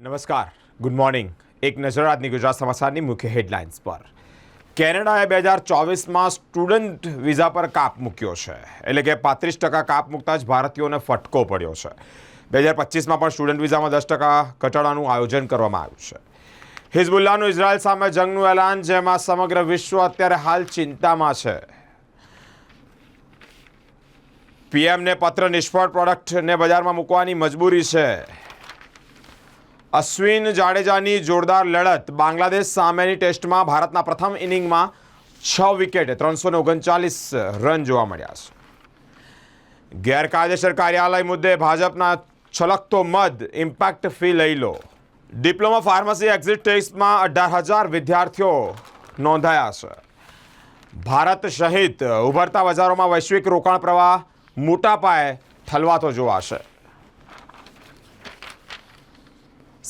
નમસ્કાર. Good morning એક નજર આજની ગુજરાત સમાચારની મુખ્ય હેડલાઇન્સ પર. કેનેડાએ બે હજાર ચોવીસમાં સ્ટુડન્ટ વિઝા પર કાપ મૂક્યો છે. એટલે કે પાંત્રીસ ટકા કાપ મૂકતા જ ભારતીયોને ફટકો પડ્યો છે. બે હજાર પચીસમાં પણ સ્ટુડન્ટ વિઝામાં દસ ટકા ઘટાડાનું આયોજન કરવામાં આવ્યું છે. હિઝબુલ્લાનું ઇઝરાયલ સામે જંગનું એલાન, જેમાં સમગ્ર વિશ્વ અત્યારે હાલ ચિંતામાં છે. પીએમને પત્ર નિષ્ફળ પ્રોડક્ટને બજારમાં મૂકવાની મજબૂરી છે. અશ્વિન જાડેજાની જોરદાર લડત બાંગ્લાદેશ સામેની ટેસ્ટમાં ભારતના પ્રથમ ઇનિંગમાં છ વિકેટે ત્રણસો ઓગણચાલીસ રન જોવા મળ્યા છે. ગેરકાયદેસર કાર્યાલય મુદ્દે ભાજપના છલકતો મદ ઇમ્પેક્ટ ફી લઈ લો. ડિપ્લોમા ફાર્મસી એક્ઝિટ ટેસ્ટમાં અઢાર હજાર વિદ્યાર્થીઓ નોંધાયા છે. ભારત સહિત ઉભરતા બજારોમાં વૈશ્વિક રોકાણ પ્રવાહ મોટા પાયે ઠલવાતો જોવાશે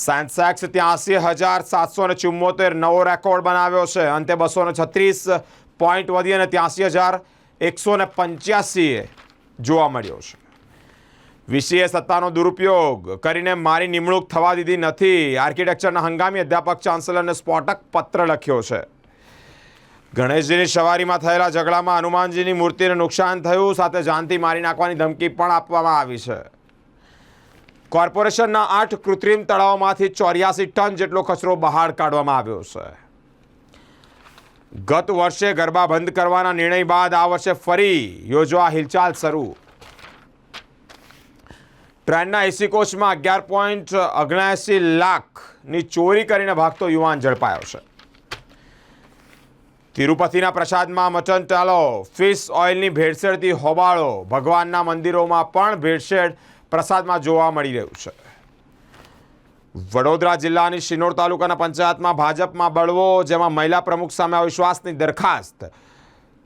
સેન્સેક્સ ત્યાસી હજાર સાતસો ને ચુમ્મોતેર નવો રેકોર્ડ બનાવ્યો છે. અંતે બસો ને છત્રીસ પોઈન્ટ વધી અને ત્યાસી હજાર એકસો ને પંચ્યાસીએ જોવા મળ્યો છે. વીસીએ સત્તાનો દુરુપયોગ કરીને મારી નિમણૂક થવા દીધી નથી. આર્કિટેક્ચરના હંગામી અધ્યાપક ચાન્સેલરને સ્ફોટક પત્ર લખ્યો છે. ગણેશજીની સવારીમાં થયેલા ઝઘડામાં હનુમાનજીની મૂર્તિને નુકસાન થયું, સાથે જાનથી મારી નાખવાની ધમકી પણ આપવામાં આવી છે. કોર્પોરેશનના આઠ કૃત્રિમ તળાવોમાંથી ચોર્યાસી ટન જેટલો કચરો બહાર કાઢવામાં આવ્યો છે. ગત વર્ષે ગરબા બંધ કરવાના નિર્ણય બાદ આ વર્ષે ફરી યોજવા હિલચાલ શરૂ. ટ્રેનના એસી કોચમાં અગિયાર પોઈન્ટ ઓગણએંસી લાખની ચોરી કરીને ભાગતો યુવાન ઝડપાયો છે. તિરુપતિના પ્રસાદમાં મટન ટાલો ફિશ ઓઇલની ભેળસેળથી હોબાળો, ભગવાનના મંદિરોમાં પણ ભેળસેળ પ્રસાદમાં જોવા મળી રહ્યું છે. વડોદરા જિલ્લાની શિનોર તાલુકાના પંચાયતમાં ભાજપમાં બળવો, જેમાં મહિલા પ્રમુખ સામે અવિશ્વાસની દરખાસ્ત.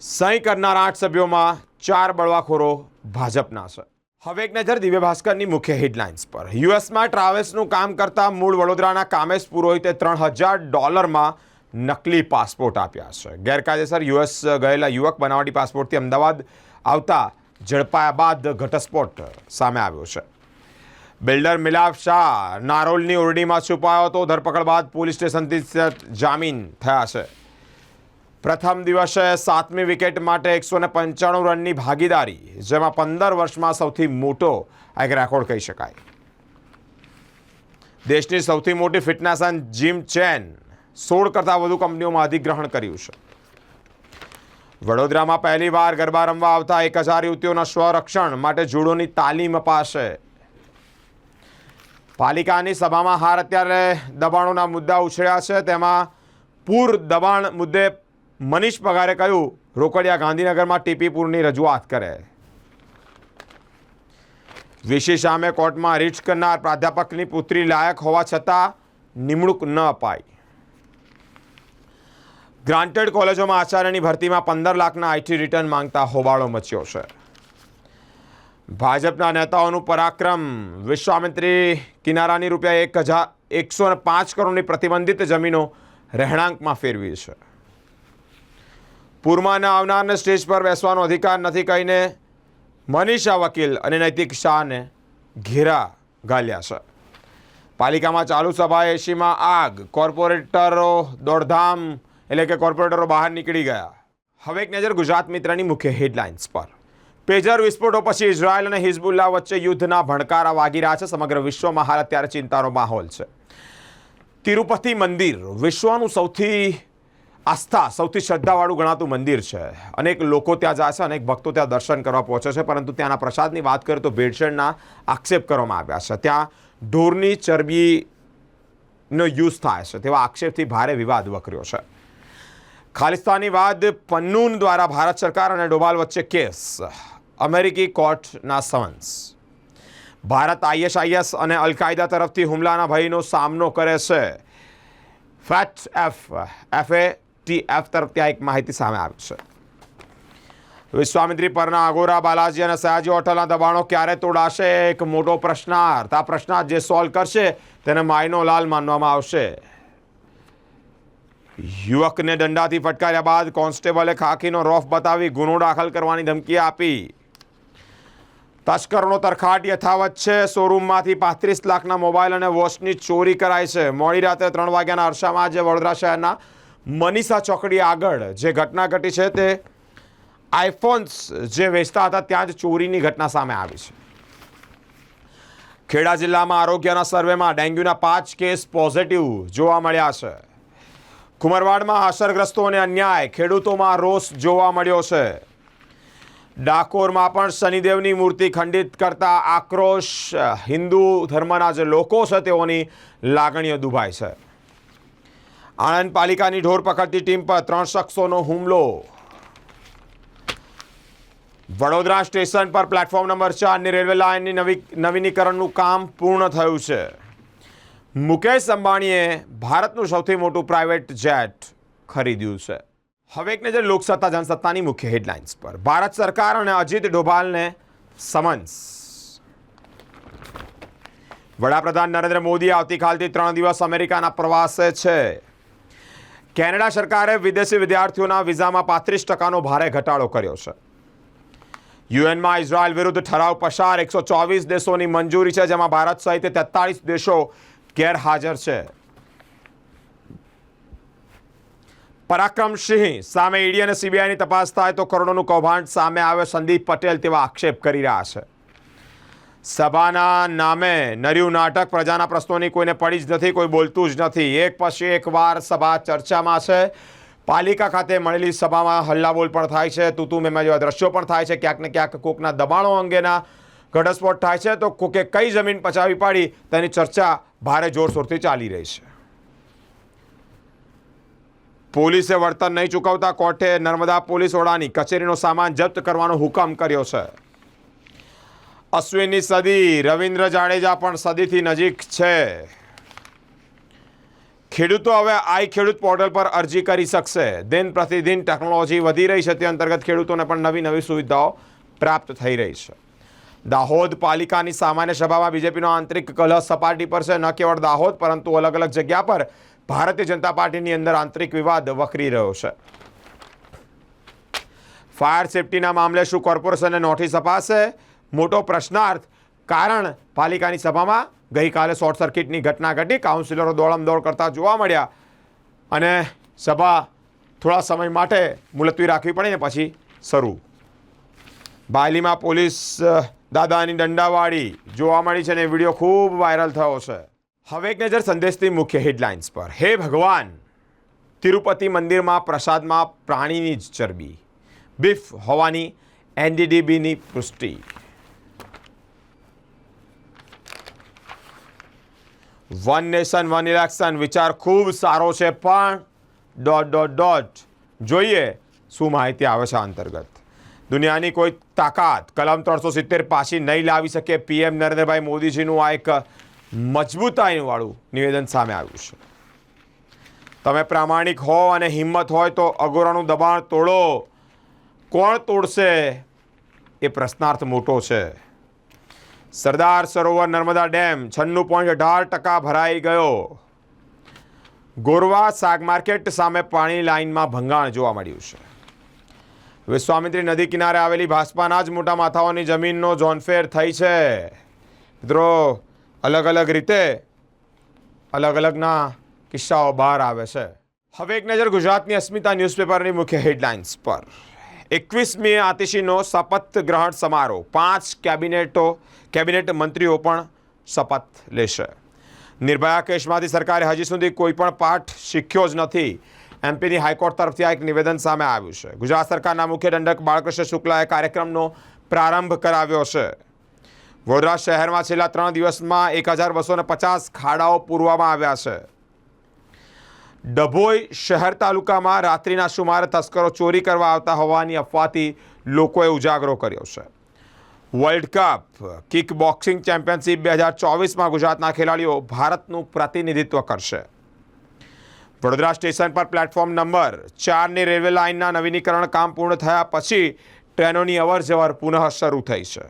સહી કરનાર આઠ સભ્યોમાં ચાર બળવાખોરો ભાજપના છે. હવે એક નજર દિવ્ય ભાસ્કરની મુખ્ય હેડલાઇન્સ પર. યુએસમાં ટ્રાવેલ્સનું કામ કરતા મૂળ વડોદરાના કામેશ પુરોહિતે ત્રણ હજાર ડોલરમાં નકલી પાસપોર્ટ આપ્યા છે. ગેરકાયદેસર યુએસ ગયેલા યુવક બનાવટી પાસપોર્ટથી અમદાવાદ આવતા ઝડપાયા બાદ ઘટસ્ફોટ સામે આવ્યો છે. બિલ્ડર મિલાપ શાહ નારોલની ઓરડીમાં છુપાયો હતો. ધરપકડ બાદ પોલીસ સ્ટેશનથી જામીન થયા છે. પ્રથમ દિવસે સાતમી વિકેટ માટે એકસો ને પંચાણું રનની ભાગીદારી, જેમાં પંદર વર્ષમાં સૌથી મોટો આ એક રેકોર્ડ કહી શકાય. દેશની સૌથી મોટી ફિટનેસ એન્ડ જીમ ચેન સોળ કરતાં વધુ કંપનીઓમાં અધિગ્રહણ કર્યું છે. વડોદરામાં પહેલીવાર ગરબા રમવા આવતા એક હજાર યુવતીઓના સ્વરક્ષણ માટે જુડોની તાલીમ અપાશે. પાલિકાની સભામાં હાર અત્યારે દબાણોના મુદ્દા ઉછળ્યા છે. તેમાં પૂર દબાણ મુદ્દે મનીષ પગારે કહ્યું, રોકડિયા ગાંધીનગરમાં ટીપી પૂરની રજૂઆત કરે. વિશેષ સામે કોર્ટમાં રીટ કરનાર પ્રાધ્યાપકની પુત્રી લાયક હોવા છતાં નિમણૂક ન અપાઈ. ગ્રાન્ટેડ કોલેજોમાં આચાર્યની ભરતીમાં પંદર લાખના આઈટી રિટર્ન માંગતા હોબાળો મચ્યો છે. ભાજપના નેતાઓનું પરાક્રમ. વિશ્વામિત્રી કિનારાની રૂપિયા એક હજાર, એકસો ને પાંચ કરોડની પ્રતિબંધિત જમીનો રહેણાંકમાં ફેરવી છે. પૂરમાં આવનારને સ્ટેજ પર બેસવાનો અધિકાર નથી કહીને મનીષા વકીલ અને નૈતિક શાહને ઘેરા ગાલ્યા છે. પાલિકામાં ચાલુ સભા એસીમાં આગ, કોર્પોરેટરો દોડધામ એટલે કે કોર્પોરેટરો બહાર નીકળી ગયા. હવે એક નજર ગુજરાત મિત્રની મુખ્ય હેડલાઇન્સ પર. પેજર વિસ્ફોટો પછી ઇઝરાયલ અને હિઝબુલ્લા વચ્ચે યુદ્ધના ભણકારા વાગી રહ્યા છે. સમગ્ર વિશ્વમાં હાલ અત્યારે ચિંતાનો માહોલ છે. તિરુપતિ મંદિર વિશ્વનું સૌથી આસ્થા, સૌથી શ્રદ્ધાવાળું ગણાતું મંદિર છે. અનેક લોકો ત્યાં જાય છે, અનેક ભક્તો ત્યાં દર્શન કરવા પહોંચે છે, પરંતુ ત્યાંના પ્રસાદની વાત કરીએ તો ભેળસેળના આક્ષેપ કરવામાં આવ્યા છે. ત્યાં ઢોરની ચરબીનો યુઝ થાય છે, તેવા આક્ષેપથી ભારે વિવાદ વકર્યો છે. ખાલિસ્તાની વાદ પન્નૂન દ્વારા ભારત સરકાર અને ડોભાલ વચ્ચે કેસ. અમેરિકી કોર્ટના સમન્સ. ભારત આઈએસઆઈએસ અને અલકાયદા તરફથી હુમલાના ભયનો સામનો કરે છે. Fat F F A T F તરફથી આ એક માહિતી સામે આવી છે. વિશ્વામિત્રી પરના અગોરા બાલાજી અને સયાજી હોટલના દબાણો ક્યારે તોડાશે? એક મોટો પ્રશ્નાર્થ. આ પ્રશ્નાર્થ જે સોલ્વ કરશે તેને માયનો લાલ માનવામાં આવશે. યુવકને દંડાથી ફટકાર્યા બાદ કોન્સ્ટેબલે ખાખીનો રોફ બતાવી ગુનો દાખલ કરવાની ધમકી આપી. તસ્કરોનો તરખાટ યથાવત છે. શોરૂમમાંથી પાંત્રીસ લાખના મોબાઈલ અને વોચની ચોરી કરાઈ છે. મોડી રાત્રે ત્રણ વાગ્યાના અરસામાં જે વડોદરા શહેરના મનીષા ચોકડી આગળ જે ઘટના ઘટી છે તે આઈફોન્સ જે વેચતા હતા ત્યાં જ ચોરીની ઘટના સામે આવી છે. ખેડા જિલ્લામાં આરોગ્યના સર્વેમાં ડેન્ગ્યુના પાંચ કેસ પોઝિટિવ જોવા મળ્યા છે. કુમરવાડમાં અસરગ્રસ્તોને અન્યાય. ખેડૂતોમાં રોષ જોવા મળ્યો છે. ડાકોરમાં પણ શનિદેવની મૂર્તિ ખંડિત કરતા આક્રોશ. હિન્દુ ધર્મના જે લોકો છે, તેઓની લાગણીઓ દુભાય છે. આણંદ પાલિકાની ઢોર પકડતી ટીમ પર ત્રણ શખ્સોનો હુમલો. વડોદરા સ્ટેશન પર પ્લેટફોર્મ નંબર ચારની રેલવે લાઇનની નવી નવીનીકરણનું કામ પૂર્ણ થયું છે. મુકેશ અંબાણીએ ભારતનું સૌથી મોટું પ્રાઇવેટ જેટ ખરીદ્યું છે. હવે એક નજર લોકસત્તા, જનસત્તાની મુખ્ય હેડલાઇન્સ પર. ભારત સરકાર અને અજીત ડોભાલને સમન્સ. વડાપ્રધાન નરેન્દ્ર મોદી આવતીકાલથી ત્રણ દિવસ અમેરિકાના પ્રવાસે છે. કેનેડા સરકારે વિદેશી વિદ્યાર્થીઓના વિઝામાં પાંત્રીસ ટકાનો ભારે ઘટાડો કર્યો છે. યુએનમાં ઇઝરાયલ વિરુદ્ધ ઠરાવ પસાર, એકસો ચોવીસ દેશોની મંજૂરી છે, જેમાં ભારત સહિત તેતાળીસ દેશો ગેરહાજર છે. પરાક્રમસિંહ સામે ઈડી અને સીબીઆઈની તપાસ થાય તો કરોડોનું કૌભાંડ સામે આવે સંદીપ પટેલ તેવા આક્ષેપ કરી રહ્યા છે. સભાના નામે નર્યું નાટક પ્રજાના પ્રશ્નોની કોઈને પડી જ નથી, કોઈ બોલતું જ નથી. એક પછી એક વાર સભા ચર્ચામાં છે. પાલિકા ખાતે મળેલી સભામાં હલ્લાબોલ પણ થાય છે, તું મેમાં જેવા દ્રશ્યો પણ થાય છે. ક્યાંક ને ક્યાંક કોકના દબાણો અંગેના ઘટસ્ફોટ થાય છે તો કોકે કઈ જમીન પચાવી પાડી તેની ચર્ચા ભારે જોરશોરથી ચાલી રહી છે. પોલીસે વળતર નહીં ચૂકવતા કોર્ટે નર્મદા પોલીસ વડાની કચેરીનો સામાન જપ્ત કરવાનો હુકમ કર્યો છે. અશ્વિનની સદી રવિન્દ્ર જાડેજા પણ સદીથી નજીક છે. ખેડૂતો હવે આઈ ખેડૂત પોર્ટલ પર અરજી કરી શકશે. દિન પ્રતિદિન ટેકનોલોજી વધી રહી છે તે અંતર્ગત ખેડૂતોને પણ નવી નવી સુવિધાઓ પ્રાપ્ત થઈ રહી છે. દાહોદ પાલિકાની સામાન્ય સભામાં બીજેપીનો આંતરિક કલહ સપાટી પર છે. ન કેવળ દાહોદ, પરંતુ અલગ અલગ જગ્યા પર ભારતીય જનતા પાર્ટીની અંદર આંતરિક વિવાદ વકરી રહ્યો છે. ફાયર સેફટીના મામલે શું કોર્પોરેશનને નોટિસ અપાશે? મોટો પ્રશ્નાર્થ કારણ પાલિકાની સભામાં ગઈકાલે શોર્ટ સર્કિટની ઘટના ઘટી. કાઉન્સિલરો દોડમદોડ કરતા જોવા મળ્યા અને સભા થોડા સમય માટે મુલતવી રાખવી પડે ને પછી શરૂ. બાયલીમાં પોલીસ દાદાની દંડાવાળી જોવા મળી છે ને વીડિયો ખૂબ વાયરલ થયો છે. હવે એક નજર સંદેશની મુખ્ય હેડલાઇન્સ પર. હે ભગવાન! તિરુપતિ મંદિરમાં પ્રસાદમાં પ્રાણીની જ ચરબી. બીફ હોવાની એનડીડીબીની પુષ્ટિ. વન નેશન, વન ઇલેક્શન વિચાર ખૂબ સારો છે, પણ ડોટ ડોટ ડોટ. જોઈએ શું માહિતી આવે છે અંતર્ગત. દુનિયાની કોઈ તાકાત કલમ ત્રણસો સિત્તેર પાછી નહીં લાવી શકે પીએમ નરેન્દ્રભાઈ મોદીજીનું આ એક મજબૂતાઈવાળું નિવેદન સામે આવ્યું છે. તમે પ્રામાણિક હો અને હિંમત હોય તો અગોરાનું દબાણ તોડો. કોણ તોડશે? એ પ્રશ્નાર્થ મોટો છે. સરદાર સરોવર નર્મદા ડેમ છન્નું પોઈન્ટ અઢાર ટકા ભરાઈ ગયો. ગોરવા શાક માર્કેટ સામે પાણી લાઇનમાં ભંગાણ જોવા મળ્યું છે. વિશ્વામિત્રી નદી કિનારે આવેલી ભાજપાના જ મોટા માથાઓની જમીનનો જોનફેર થઈ છે. મિત્રો, અલગ અલગ રીતે અલગ અલગના કિસ્સાઓ બહાર આવે છે. હવે એક નજર ગુજરાતની અસ્મિતા ન્યૂઝપેપરની મુખ્ય હેડલાઇન્સ પર. એકવીસમી આતિશીનો શપથ ગ્રહણ સમારોહ. પાંચ કેબિનેટો, કેબિનેટ મંત્રીઓ પણ શપથ લેશે. નિર્ભયા કેસમાંથી સરકારે હજી સુધી કોઈ પણ પાઠ શીખ્યો જ નથી. એમપીની હાઈકોર્ટ તરફથી આ એક નિવેદન સામે આવ્યું છે. ગુજરાત સરકારના મુખ્ય દંડક બાળકૃષ્ણ શુક્લાએ કાર્યક્રમનો પ્રારંભ કરાવ્યો છે. વડોદરા શહેરમાં છેલ્લા ત્રણ દિવસમાં એક હજાર બસો પચાસ ખાડાઓ પૂરવામાં આવ્યા છે. ડભોઈ શહેર તાલુકામાં રાત્રિના સુમારે તસ્કરો ચોરી કરવા આવતા હોવાની અફવાથી લોકોએ ઉજાગરો કર્યો છે. World cup kick boxing championship બે હજાર ચોવીસમાં ગુજરાતના ખેલાડીઓ ભારતનું પ્રતિનિધિત્વ કરશે. વડોદરા સ્ટેશન પર પ્લેટફોર્મ નંબર ચારની રેલવે લાઇનના નવીનીકરણ કામ પૂર્ણ થયા પછી ટ્રેનોની અવરજવર પુનઃ શરૂ થઈ છે.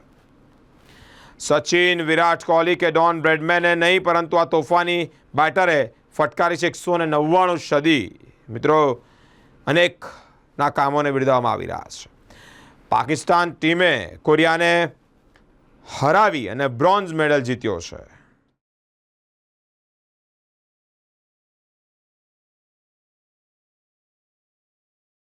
સચિન, વિરાટ કોહલી કે ડોન બ્રેડમેને નહીં, પરંતુ આ તોફાની બેટરે ફટકારી છે એકસો ને નવ્વાણું સદી. મિત્રો, અનેકના કામોને બિરદાવવામાં આવી રહ્યા છે. પાકિસ્તાન ટીમે કોરિયાને હરાવી અને બ્રોન્ઝ મેડલ જીત્યો છે.